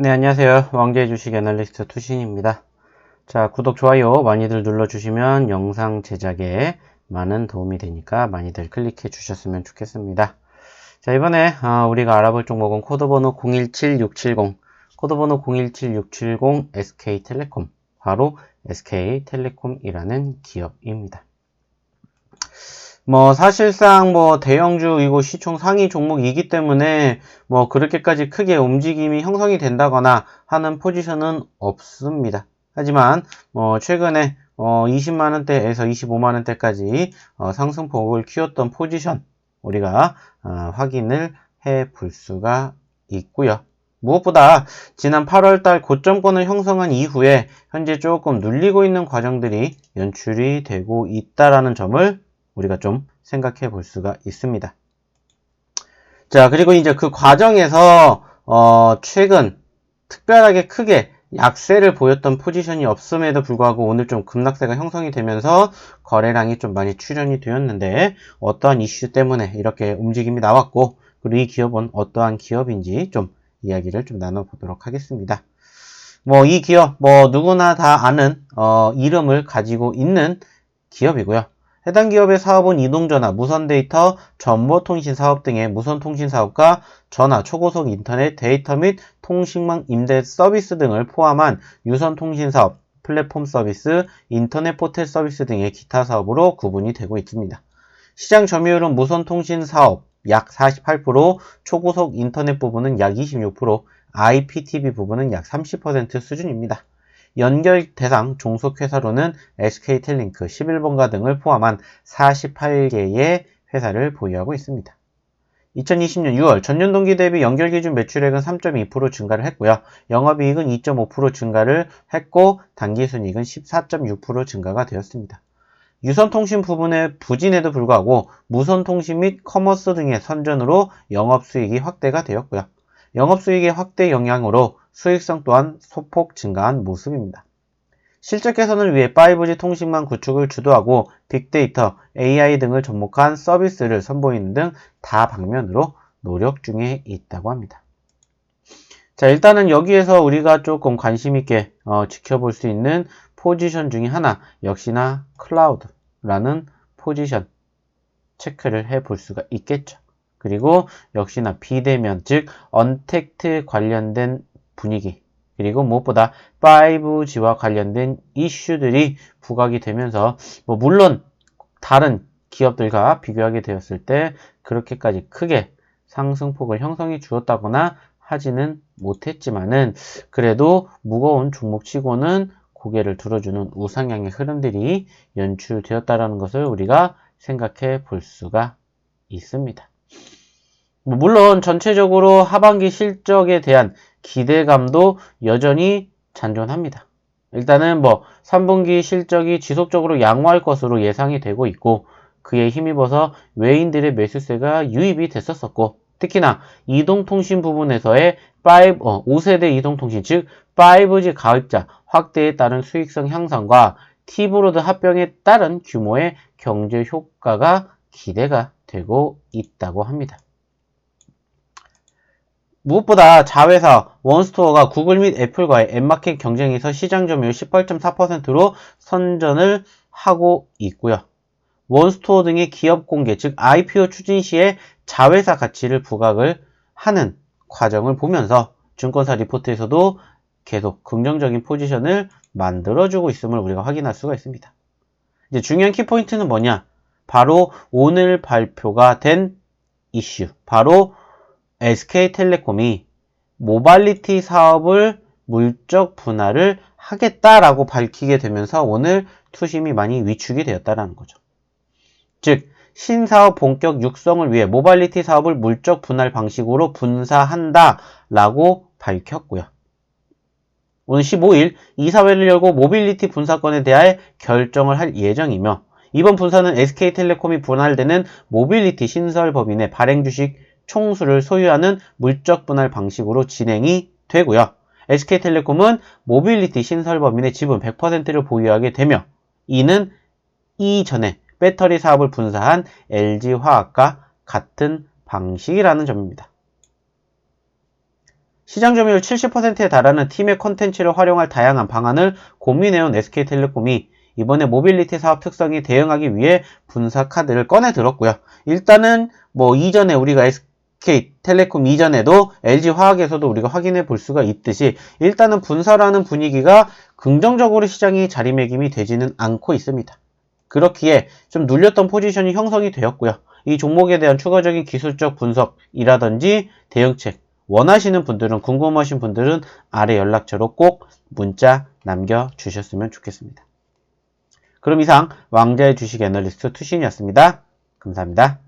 네, 안녕하세요. 왕재의 주식 애널리스트 투신입니다. 자, 구독, 좋아요 많이들 눌러주시면 영상 제작에 많은 도움이 되니까 많이들 클릭해 주셨으면 좋겠습니다. 자, 이번에 어, 우리가 알아볼 종목은 코드번호 017670, 코드번호 017670 SK텔레콤, 바로 SK텔레콤이라는 기업입니다. 뭐 사실상 뭐 대형주 이고 시총 상위 종목이기 때문에 뭐 그렇게까지 크게 움직임이 형성이 된다거나 하는 포지션은 없습니다. 하지만 뭐 최근에 어 20만 원대에서 25만 원대까지 어 상승폭을 키웠던 포지션 우리가 어 확인을 해 볼 수가 있고요. 무엇보다 지난 8월 달 고점권을 형성한 이후에 현재 조금 눌리고 있는 과정들이 연출이 되고 있다라는 점을 우리가 좀 생각해 볼 수가 있습니다. 자, 그리고 이제 그 과정에서, 어, 최근 특별하게 크게 약세를 보였던 포지션이 없음에도 불구하고 오늘 좀 급락세가 형성이 되면서 거래량이 좀 많이 출현이 되었는데 어떠한 이슈 때문에 이렇게 움직임이 나왔고 그리고 이 기업은 어떠한 기업인지 좀 이야기를 좀 나눠보도록 하겠습니다. 뭐 이 기업 뭐 누구나 다 아는 어, 이름을 가지고 있는 기업이고요. 해당 기업의 사업은 이동전화, 무선데이터, 정보통신 사업 등의 무선통신 사업과 전화, 초고속 인터넷, 데이터 및 통신망 임대 서비스 등을 포함한 유선통신 사업, 플랫폼 서비스, 인터넷 포털 서비스 등의 기타 사업으로 구분이 되고 있습니다. 시장 점유율은 무선통신 사업 약 48%, 초고속 인터넷 부분은 약 26%, IPTV 부분은 약 30% 수준입니다. 연결 대상 종속회사로는 SK텔링크, 11번가 등을 포함한 48개의 회사를 보유하고 있습니다. 2020년 6월 전년 동기 대비 연결 기준 매출액은 3.2% 증가를 했고요. 영업이익은 2.5% 증가를 했고 단기순이익은 14.6% 증가가 되었습니다. 유선통신 부분의 부진에도 불구하고 무선통신 및 커머스 등의 선전으로 영업수익이 확대가 되었고요. 영업수익의 확대 영향으로 수익성 또한 소폭 증가한 모습입니다. 실적 개선을 위해 5G 통신망 구축을 주도하고 빅데이터, AI 등을 접목한 서비스를 선보이는 등 다방면으로 노력 중에 있다고 합니다. 자, 일단은 여기에서 우리가 조금 관심 있게 어, 지켜볼 수 있는 포지션 중에 하나, 역시나 클라우드라는 포지션 체크를 해 볼 수가 있겠죠. 그리고 역시나 비대면, 즉, 언택트 관련된 분위기, 그리고 무엇보다 5G와 관련된 이슈들이 부각이 되면서 뭐 물론 다른 기업들과 비교하게 되었을 때 그렇게까지 크게 상승폭을 형성해 주었다거나 하지는 못했지만은 그래도 무거운 종목치고는 고개를 들어주는 우상향의 흐름들이 연출되었다라는 것을 우리가 생각해 볼 수가 있습니다. 뭐 물론 전체적으로 하반기 실적에 대한 기대감도 여전히 잔존합니다. 일단은 뭐 3분기 실적이 지속적으로 양호할 것으로 예상이 되고 있고 그에 힘입어서 외인들의 매수세가 유입이 됐었었고 특히나 이동통신 부분에서의 5, 어, 5세대 이동통신 즉 5G 가입자 확대에 따른 수익성 향상과 티브로드 합병에 따른 규모의 경제 효과가 기대가 되고 있다고 합니다. 무엇보다 자회사 원스토어가 구글 및 애플과의 앱마켓 경쟁에서 시장 점유율 18.4%로 선전을 하고 있고요. 원스토어 등의 기업 공개, 즉 IPO 추진 시에 자회사 가치를 부각을 하는 과정을 보면서 증권사 리포트에서도 계속 긍정적인 포지션을 만들어주고 있음을 우리가 확인할 수가 있습니다. 이제 중요한 키포인트는 뭐냐? 바로 오늘 발표가 된 이슈, 바로 SK텔레콤이 모발리티 사업을 물적 분할을 하겠다라고 밝히게 되면서 오늘 투심이 많이 위축이 되었다는 거죠. 즉, 신사업 본격 육성을 위해 모발리티 사업을 물적 분할 방식으로 분사한다라고 밝혔고요. 오늘 15일 이사회를 열고 모빌리티 분사권에 대해 결정을 할 예정이며 이번 분사는 SK텔레콤이 분할되는 모빌리티 신설법인의 발행 주식 총수를 소유하는 물적 분할 방식으로 진행이 되고요. SK텔레콤은 모빌리티 신설법인의 지분 100%를 보유하게 되며 이는 이전에 배터리 사업을 분사한 LG화학과 같은 방식이라는 점입니다. 시장 점유율 70%에 달하는 팀의 컨텐츠를 활용할 다양한 방안을 고민해온 SK텔레콤이 이번에 모빌리티 사업 특성에 대응하기 위해 분사 카드를 꺼내 들었고요. 일단은 뭐 이전에 우리가 SK텔레콤 이전에도 LG화학에서도 우리가 확인해 볼 수가 있듯이 일단은 분사라는 분위기가 긍정적으로 시장이 자리매김이 되지는 않고 있습니다. 그렇기에 좀 눌렸던 포지션이 형성이 되었고요. 이 종목에 대한 추가적인 기술적 분석이라든지 대응책 원하시는 분들은 궁금하신 분들은 아래 연락처로 꼭 문자 남겨주셨으면 좋겠습니다. 그럼 이상 왕자의 주식 애널리스트 투신이었습니다. 감사합니다.